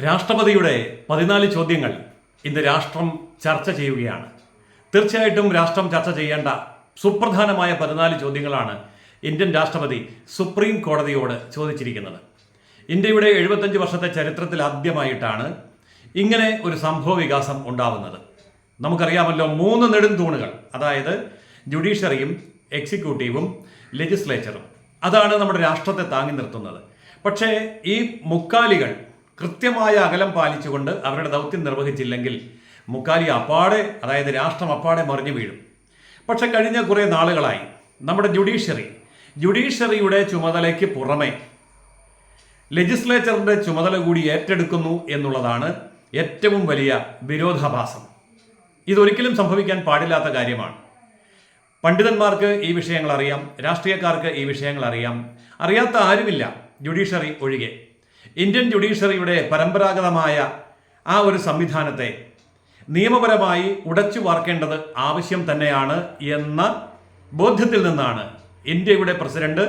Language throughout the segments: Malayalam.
രാഷ്ട്രപതിയുടെ പതിനാല് ചോദ്യങ്ങൾ ഇന്ന് രാഷ്ട്രം ചർച്ച ചെയ്യുകയാണ്. തീർച്ചയായിട്ടും രാഷ്ട്രം ചർച്ച ചെയ്യേണ്ട സുപ്രധാനമായ പതിനാല് ചോദ്യങ്ങളാണ് ഇന്ത്യൻ രാഷ്ട്രപതി സുപ്രീം കോടതിയോട് ചോദിച്ചിരിക്കുന്നത്. ഇന്ത്യയുടെ എഴുപത്തഞ്ച് വർഷത്തെ ചരിത്രത്തിൽ ആദ്യമായിട്ടാണ് ഇങ്ങനെ ഒരു സംഭവ വികാസം ഉണ്ടാവുന്നത്. നമുക്കറിയാമല്ലോ മൂന്ന് നെടുംതൂണുകൾ അതായത് ജുഡീഷ്യറിയും എക്സിക്യൂട്ടീവും ലെജിസ്ലേച്ചറും. അതാണ് നമ്മുടെ രാഷ്ട്രത്തെ താങ്ങി നിർത്തുന്നത്. പക്ഷേ ഈ മുക്കാലികൾ കൃത്യമായ അകലം പാലിച്ചുകൊണ്ട് അവരുടെ ദൗത്യം നിർവഹിച്ചില്ലെങ്കിൽ മുക്കാലി അപ്പാടെ അതായത് രാഷ്ട്രം അപ്പാടെ മറിഞ്ഞു വീഴും. പക്ഷെ കഴിഞ്ഞ കുറേ നാളുകളായി നമ്മുടെ ജുഡീഷ്യറി ജുഡീഷ്യറിയുടെ ചുമതലയ്ക്ക് പുറമെ ലെജിസ്ലേച്ചറിന്റെ ചുമതല കൂടി ഏറ്റെടുക്കുന്നു എന്നുള്ളതാണ് ഏറ്റവും വലിയ വിരോധാഭാസം. ഇതൊരിക്കലും സംഭവിക്കാൻ പാടില്ലാത്ത കാര്യമാണ്. പണ്ഡിതന്മാർക്ക് ഈ വിഷയങ്ങൾ അറിയാം രാഷ്ട്രീയക്കാർക്ക് ഈ വിഷയങ്ങൾ അറിയാം. അറിയാത്ത ആരുമില്ല ജുഡീഷ്യറി ഒഴികെ. ഇന്ത്യൻ ജുഡീഷ്യറിയുടെ പരമ്പരാഗതമായ ആ ഒരു സംവിധാനത്തെ നിയമപരമായി ഉടച്ചു വാർക്കേണ്ടത് ആവശ്യം തന്നെയാണ് എന്ന ബോധ്യത്തിൽ നിന്നാണ് ഇന്ത്യയുടെ പ്രസിഡന്റ്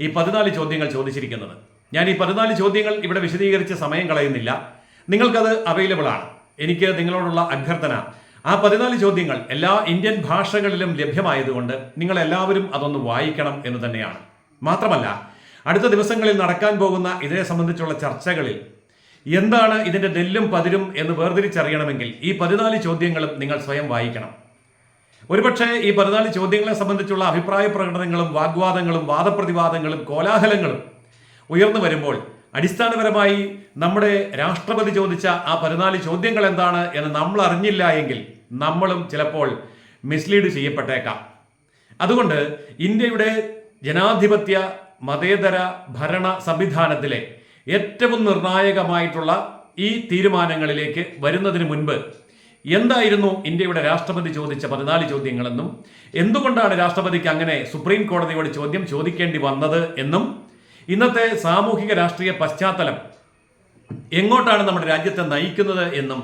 ഈ പതിനാല് ചോദ്യങ്ങൾ ചോദിച്ചിരിക്കുന്നത്. ഞാൻ ഈ പതിനാല് ചോദ്യങ്ങൾ ഇവിടെ വിശദീകരിച്ച് സമയം കളയുന്നില്ല. നിങ്ങൾക്കത് അവൈലബിൾ ആണ്. എനിക്ക് നിങ്ങളോടുള്ള അഭ്യർത്ഥന ആ പതിനാല് ചോദ്യങ്ങൾ എല്ലാ ഇന്ത്യൻ ഭാഷകളിലും ലഭ്യമായതുകൊണ്ട് നിങ്ങൾ എല്ലാവരും അതൊന്ന് വായിക്കണം എന്ന് തന്നെയാണ്. മാത്രമല്ല അടുത്ത ദിവസങ്ങളിൽ നടക്കാൻ പോകുന്ന ഇതിനെ സംബന്ധിച്ചുള്ള ചർച്ചകളിൽ എന്താണ് ഇതിന്റെ നെല്ലും പതിരും എന്ന് വേർതിരിച്ചറിയണമെങ്കിൽ ഈ പതിനാല് ചോദ്യങ്ങളും നിങ്ങൾ സ്വയം വായിക്കണം. ഒരുപക്ഷെ ഈ പതിനാല് ചോദ്യങ്ങളെ സംബന്ധിച്ചുള്ള അഭിപ്രായ പ്രകടനങ്ങളും വാഗ്വാദങ്ങളും വാദപ്രതിവാദങ്ങളും കോലാഹലങ്ങളും ഉയർന്നു വരുമ്പോൾ അടിസ്ഥാനപരമായി നമ്മുടെ രാഷ്ട്രപതി ചോദിച്ച ആ പതിനാല് ചോദ്യങ്ങൾ എന്താണ് എന്ന് നമ്മൾ അറിഞ്ഞില്ല എങ്കിൽ നമ്മളും ചിലപ്പോൾ മിസ്ലീഡ് ചെയ്യപ്പെട്ടേക്കാം. അതുകൊണ്ട് ഇന്ത്യയുടെ ജനാധിപത്യ മതേതര ഭരണ സംവിധാനത്തിലെ ഏറ്റവും നിർണായകമായിട്ടുള്ള ഈ തീരുമാനങ്ങളിലേക്ക് വരുന്നതിന് മുൻപ് എന്തായിരുന്നു ഇന്ത്യയുടെ രാഷ്ട്രപതി ചോദിച്ച പതിനാല് ചോദ്യങ്ങളെന്നും എന്തുകൊണ്ടാണ് രാഷ്ട്രപതിക്ക് അങ്ങനെ സുപ്രീം കോടതിയോട് ചോദ്യം ചോദിക്കേണ്ടി വന്നത് എന്നും ഇന്നത്തെ സാമൂഹിക രാഷ്ട്രീയ പശ്ചാത്തലം എങ്ങോട്ടാണ് നമ്മുടെ രാജ്യത്തെ നയിക്കുന്നത് എന്നും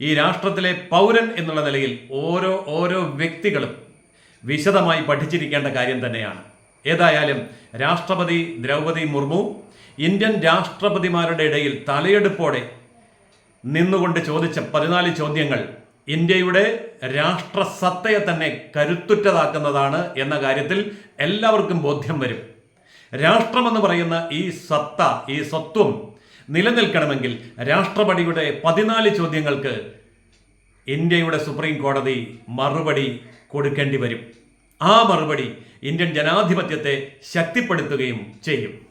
ഈ രാഷ്ട്രത്തിലെ പൗരൻ എന്നുള്ള നിലയിൽ ഓരോ ഓരോ വ്യക്തികളും വിശദമായി പഠിച്ചിരിക്കേണ്ട കാര്യം തന്നെയാണ്. ഏതായാലും രാഷ്ട്രപതി ദ്രൗപതി മുർമു ഇന്ത്യൻ രാഷ്ട്രപതിമാരുടെ ഇടയിൽ തലയെടുപ്പോടെ നിന്നുകൊണ്ട് ചോദിച്ച പതിനാല് ചോദ്യങ്ങൾ ഇന്ത്യയുടെ രാഷ്ട്രസത്തയെ തന്നെ കരുത്തുറ്റതാക്കുന്നതാണ് എന്ന കാര്യത്തിൽ എല്ലാവർക്കും ബോധ്യം വരും. രാഷ്ട്രമെന്ന് പറയുന്ന ഈ സത്ത ഈ സ്വത്വം നിലനിൽക്കണമെങ്കിൽ രാഷ്ട്രപതിയുടെ പതിനാല് ചോദ്യങ്ങൾക്ക് ഇന്ത്യയുടെ സുപ്രീം കോടതി മറുപടി കൊടുക്കേണ്ടി വരും. ആ മറുപടി ഇന്ത്യൻ ജനാധിപത്യത്തെ ശക്തിപ്പെടുത്തുകയും ചെയ്യും.